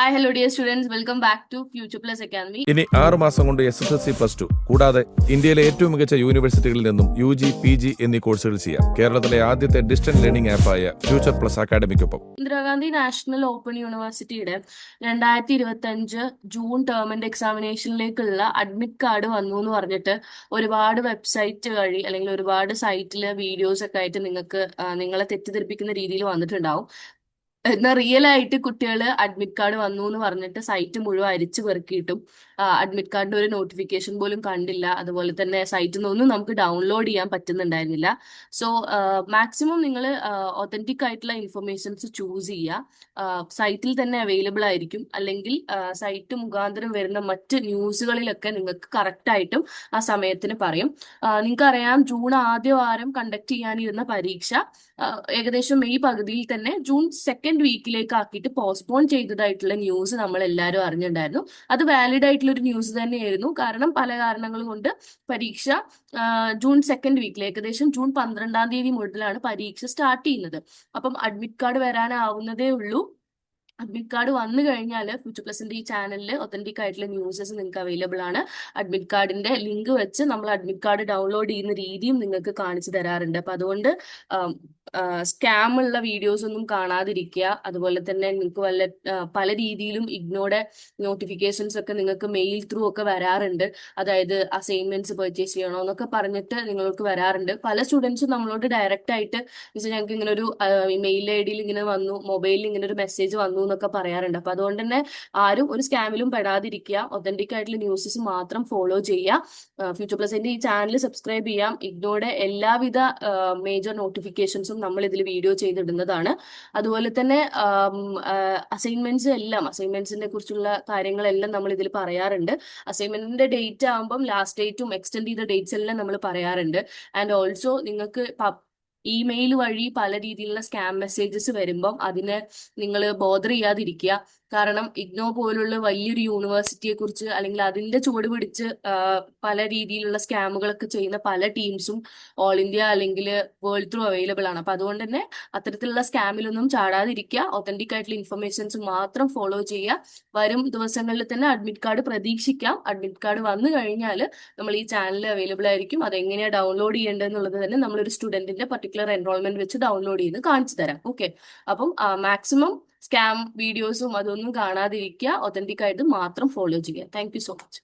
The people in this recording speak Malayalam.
Hi hello dear students welcome back to Future Plus Academy ഇനി ആറ് മാസം കൊണ്ട് S S L C plus two കൂടാതെ ഇന്ത്യയിലെ ഏറ്റവും മികച്ച യൂണിവേഴ്സിറ്റികളിൽ നിന്നും യു ജി പി ജി എന്നീ കോഴ്സുകൾ ചെയ്യാം. കേരളത്തിലെ ആദ്യത്തെ ഡിസ്റ്റന്റ് ലേണിംഗ് ആപ്പായ ഫ്യൂച്ചർ പ്ലസ് അക്കാഡമിക്കൊപ്പം ഇന്ദിരാഗാന്ധി നാഷണൽ ഓപ്പൺ യൂണിവേഴ്സിറ്റിയുടെ രണ്ടായിരത്തി ഇരുപത്തി അഞ്ച് ജൂൺ ടേമിന്റെ എക്സാമിനേഷനിലേക്കുള്ള അഡ്മിറ്റ് കാർഡ് വന്നു എന്ന് പറഞ്ഞിട്ട് ഒരുപാട് വെബ്സൈറ്റ് വഴി അല്ലെങ്കിൽ ഒരുപാട് സൈറ്റിൽ വീഡിയോസ് ഒക്കെ ആയിട്ട് നിങ്ങൾക്ക് നിങ്ങളെ തെറ്റിദ്ധരിപ്പിക്കുന്ന രീതിയിൽ വന്നിട്ടുണ്ടാവും. എന്നാൽ റിയൽ ആയിട്ട് കുട്ടികൾ അഡ്മിറ്റ് കാർഡ് വന്നു എന്ന് പറഞ്ഞിട്ട് സൈറ്റ് മുഴുവൻ അരിച്ചു പെറുക്കിയിട്ടും അഡ്മിറ്റ് കാർഡിന്റെ ഒരു നോട്ടിഫിക്കേഷൻ പോലും കണ്ടില്ല. അതുപോലെ തന്നെ സൈറ്റിൽ നിന്നൊന്നും നമുക്ക് ഡൗൺലോഡ് ചെയ്യാൻ പറ്റുന്നുണ്ടായിരുന്നില്ല. സോ മാക്സിമം നിങ്ങൾ ഒത്തന്റിക് ആയിട്ടുള്ള ഇൻഫർമേഷൻസ് ചൂസ് ചെയ്യുക സൈറ്റിൽ തന്നെ അവൈലബിൾ ആയിരിക്കും. അല്ലെങ്കിൽ സൈറ്റ് മുഖാന്തരം വരുന്ന മറ്റ് ന്യൂസുകളിലൊക്കെ നിങ്ങൾക്ക് കറക്റ്റ് ആയിട്ടും ആ സമയത്തിന് പറയും. നിങ്ങൾക്കറിയാം ജൂൺ ആദ്യ വാരം കണ്ടക്ട് ചെയ്യാനിരുന്ന പരീക്ഷ ഏകദേശം മെയ് പകുതിയിൽ തന്നെ ജൂൺ സെക്കൻഡ് വീക്കിലേക്ക് ആക്കിയിട്ട് പോസ്റ്റ്പോൺ ചെയ്തതായിട്ടുള്ള ന്യൂസ് നമ്മൾ എല്ലാവരും അറിഞ്ഞിട്ടുണ്ടായിരുന്നു അത് വാലിഡ് ആയിട്ടുള്ള ഒരു ന്യൂസ് തന്നെയായിരുന്നു. കാരണം പല കാരണങ്ങൾ കൊണ്ട് പരീക്ഷ ജൂൺ സെക്കൻഡ് വീക്കിൽ ഏകദേശം ജൂൺ പന്ത്രണ്ടാം തീയതി മുതലാണ് പരീക്ഷ സ്റ്റാർട്ട് ചെയ്യുന്നത്. അപ്പം അഡ്മിറ്റ് കാർഡ് വരാനാവുന്നതേ ഉള്ളൂ. അഡ്മിറ്റ് കാർഡ് വന്നു കഴിഞ്ഞാൽ ഫ്യൂച്ചർ പ്ലസിന്റെ ഈ ചാനലിൽ ഒത്തന്റിക് ആയിട്ടുള്ള ന്യൂസസ് നിങ്ങൾക്ക് അവൈലബിൾ ആണ്. അഡ്മിറ്റ് കാർഡിന്റെ ലിങ്ക് വെച്ച് നമ്മൾ അഡ്മിറ്റ് കാർഡ് ഡൗൺലോഡ് ചെയ്യുന്ന രീതിയും നിങ്ങൾക്ക് കാണിച്ചു തരാറുണ്ട്. അപ്പൊ അതുകൊണ്ട് സ്കാം ഉള്ള വീഡിയോസ് ഒന്നും കാണാതിരിക്കുക. അതുപോലെ തന്നെ നിങ്ങൾക്ക് വല്ല പല രീതിയിലും ഇഗ്നോയുടെ നോട്ടിഫിക്കേഷൻസ് ഒക്കെ നിങ്ങൾക്ക് മെയിൽ ത്രൂ ഒക്കെ വരാറുണ്ട്. അതായത് അസൈൻമെന്റ്സ് പർച്ചേസ് ചെയ്യണോ എന്നൊക്കെ പറഞ്ഞിട്ട് നിങ്ങൾക്ക് വരാറുണ്ട്. പല സ്റ്റുഡൻസും നമ്മളോട് ഡയറക്റ്റ് ആയിട്ട് ഞങ്ങൾക്ക് ഇങ്ങനെ ഒരു മെയിൽ ഐ ഡിയിൽ ഇങ്ങനെ വന്നു മൊബൈലിൽ ഇങ്ങനെ ഒരു മെസ്സേജ് വന്നു എന്നൊക്കെ പറയാറുണ്ട്. അപ്പൊ അതുകൊണ്ട് തന്നെ ആരും ഒരു സ്കാമിലും പെടാതിരിക്കുക. ഒതന്റിക് ആയിട്ടുള്ള ന്യൂസസ് മാത്രം ഫോളോ ചെയ്യുക. ഫ്യൂച്ചർ പ്ലസിന്റെ ഈ ചാനൽ സബ്സ്ക്രൈബ് ചെയ്യാം. ഇഗ്നോയുടെ എല്ലാവിധ മേജർ നോട്ടിഫിക്കേഷൻസും നമ്മൾ ഇതിൽ വീഡിയോ ചെയ്തിടുന്നതാണ്. അതുപോലെ തന്നെ അസൈൻമെന്റ്സ് എല്ലാം അസൈൻമെന്റ്സിനെ കുറിച്ചുള്ള കാര്യങ്ങളെല്ലാം നമ്മൾ ഇതിൽ പറയാറുണ്ട്. അസൈൻമെന്റിന്റെ ഡേറ്റ് ആകുമ്പം ലാസ്റ്റ് ഡേറ്റും എക്സ്റ്റെൻഡ് ചെയ്ത ഡേറ്റ്സ് എല്ലാം നമ്മൾ പറയാറുണ്ട്. ആൻഡ് ഓൾസോ നിങ്ങൾക്ക് ഇമെയിൽ വഴി പല രീതിയിലുള്ള സ്കാം മെസ്സേജസ് വരുമ്പം അതിനെ നിങ്ങൾ ബോധർ ചെയ്യാതിരിക്കുക. കാരണം ഇഗ്നോ പോലുള്ള വലിയൊരു യൂണിവേഴ്സിറ്റിയെ കുറിച്ച് അല്ലെങ്കിൽ അതിന്റെ ചുവട് പിടിച്ച് പല രീതിയിലുള്ള സ്കാമുകളൊക്കെ ചെയ്യുന്ന പല ടീംസും ഓൾ ഇന്ത്യ അല്ലെങ്കിൽ വേൾഡ് ത്രൂ അവൈലബിൾ ആണ്. അപ്പൊ അതുകൊണ്ട് തന്നെ അത്തരത്തിലുള്ള സ്കാമിലൊന്നും ചാടാതിരിക്കുക. ഒത്തന്റിക് ആയിട്ടുള്ള ഇൻഫർമേഷൻസ് മാത്രം ഫോളോ ചെയ്യുക. വരും ദിവസങ്ങളിൽ തന്നെ അഡ്മിറ്റ് കാർഡ് പ്രതീക്ഷിക്കാം. അഡ്മിറ്റ് കാർഡ് വന്നു കഴിഞ്ഞാൽ നമ്മൾ ഈ ചാനൽ അവൈലബിൾ ആയിരിക്കും. അതെങ്ങനെയാണ് ഡൗൺലോഡ് ചെയ്യേണ്ടത് എന്നുള്ളത് തന്നെ നമ്മളൊരു സ്റ്റുഡന്റിന്റെ പർട്ടിക്കുലർ എൻറോൾമെന്റ് വെച്ച് ഡൗൺലോഡ് ചെയ്ത് കാണിച്ചു തരാം. ഓക്കെ അപ്പം മാക്സിമം സ്കാം വീഡിയോസും അതൊന്നും കാണാതിരിക്കുക. ഒതന്റിക് ആയിട്ട് മാത്രം ഫോളോ ചെയ്യുക. Thank so much